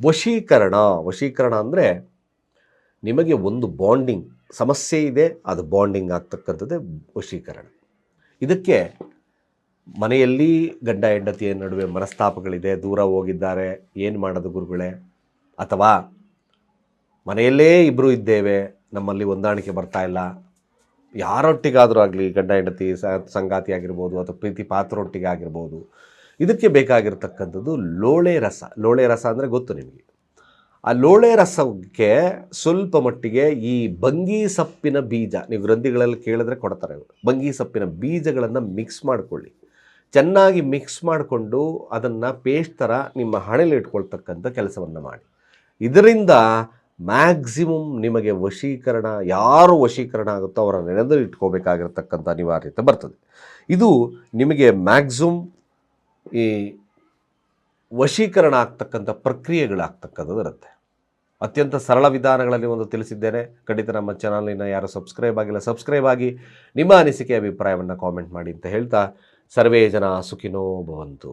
ವಶೀಕರಣ ವಶೀಕರಣ ಅಂದರೆ ನಿಮಗೆ ಒಂದು ಬಾಂಡಿಂಗ್ ಸಮಸ್ಯೆ ಇದೆ, ಅದು ಬಾಂಡಿಂಗ್ ಆಗ್ತಕ್ಕಂಥದ್ದೇ ವಶೀಕರಣ. ಇದಕ್ಕೆ ಮನೆಯಲ್ಲಿ ಗಂಡ ಹೆಂಡತಿಯ ನಡುವೆ ಮನಸ್ತಾಪಗಳಿದೆ, ದೂರ ಹೋಗಿದ್ದಾರೆ, ಏನು ಮಾಡೋದು ಗುರುಗಳೇ? ಅಥವಾ ಮನೆಯಲ್ಲೇ ಇಬ್ಬರು ಇದ್ದೇವೆ, ನಮ್ಮಲ್ಲಿ ಹೊಂದಾಣಿಕೆ ಬರ್ತಾ ಇಲ್ಲ, ಯಾರೊಟ್ಟಿಗಾದರೂ ಆಗಲಿ ಗಂಡ ಹೆಂಡತಿ ಸಂಗಾತಿ ಆಗಿರ್ಬೋದು ಅಥವಾ ಪ್ರೀತಿ ಪಾತ್ರರೊಟ್ಟಿಗೆ ಆಗಿರ್ಬೋದು ಇದಕ್ಕೆ ಬೇಕಾಗಿರ್ತಕ್ಕಂಥದ್ದು ಲೋಳೆ ರಸ. ಲೋಳೆ ರಸ ಅಂದರೆ ಗೊತ್ತು ನಿಮಗೆ. ಆ ಲೋಳೆ ರಸಕ್ಕೆ ಸ್ವಲ್ಪ ಮಟ್ಟಿಗೆ ಈ ಬಂಗಿ ಸಪ್ಪಿನ ಬೀಜ, ನೀವು ಗ್ರಂಥಿಗಳಲ್ಲಿ ಕೇಳಿದ್ರೆ ಕೊಡ್ತಾರೆ. ಬಂಗಿ ಸಪ್ಪಿನ ಬೀಜಗಳನ್ನು ಮಿಕ್ಸ್ ಮಾಡಿಕೊಳ್ಳಿ. ಚೆನ್ನಾಗಿ ಮಿಕ್ಸ್ ಮಾಡಿಕೊಂಡು ಅದನ್ನು ಪೇಸ್ಟ್ ಥರ ನಿಮ್ಮ ಹಣೆಯಲ್ಲಿ ಇಟ್ಕೊಳ್ತಕ್ಕಂಥ ಕೆಲಸವನ್ನು ಮಾಡಿ. ಇದರಿಂದ ಮ್ಯಾಕ್ಸಿಮಮ್ ನಿಮಗೆ ವಶೀಕರಣ, ಯಾರು ವಶೀಕರಣ ಆಗುತ್ತೋ ಅವರ ನೆನೆದು ಇಟ್ಕೋಬೇಕಾಗಿರ್ತಕ್ಕಂಥ ಅನಿವಾರ್ಯತೆ ಬರ್ತದೆ. ಇದು ನಿಮಗೆ ಮ್ಯಾಕ್ಸಿಮಮ್ ಈ ವಶೀಕರಣ ಆಗ್ತಕ್ಕಂಥ ಪ್ರಕ್ರಿಯೆಗಳಾಗ್ತಕ್ಕಂಥದ್ದು ಇರುತ್ತೆ ಅತ್ಯಂತ ಸರಳ ವಿಧಾನಗಳಲ್ಲಿ ಒಂದು ತಿಳಿಸಿದ್ದೇನೆ. ಖಂಡಿತ ನಮ್ಮ ಚಾನಲಿನ ಯಾರು ಸಬ್ಸ್ಕ್ರೈಬ್ ಆಗಿಲ್ಲ ಸಬ್ಸ್ಕ್ರೈಬ್ ಆಗಿ ನಿಮ್ಮ ಅನಿಸಿಕೆ ಅಭಿಪ್ರಾಯವನ್ನು ಕಾಮೆಂಟ್ ಮಾಡಿ ಅಂತ ಹೇಳ್ತಾ, ಸರ್ವೇ ಜನ ಸುಖಿನೋ ಭವಂತು.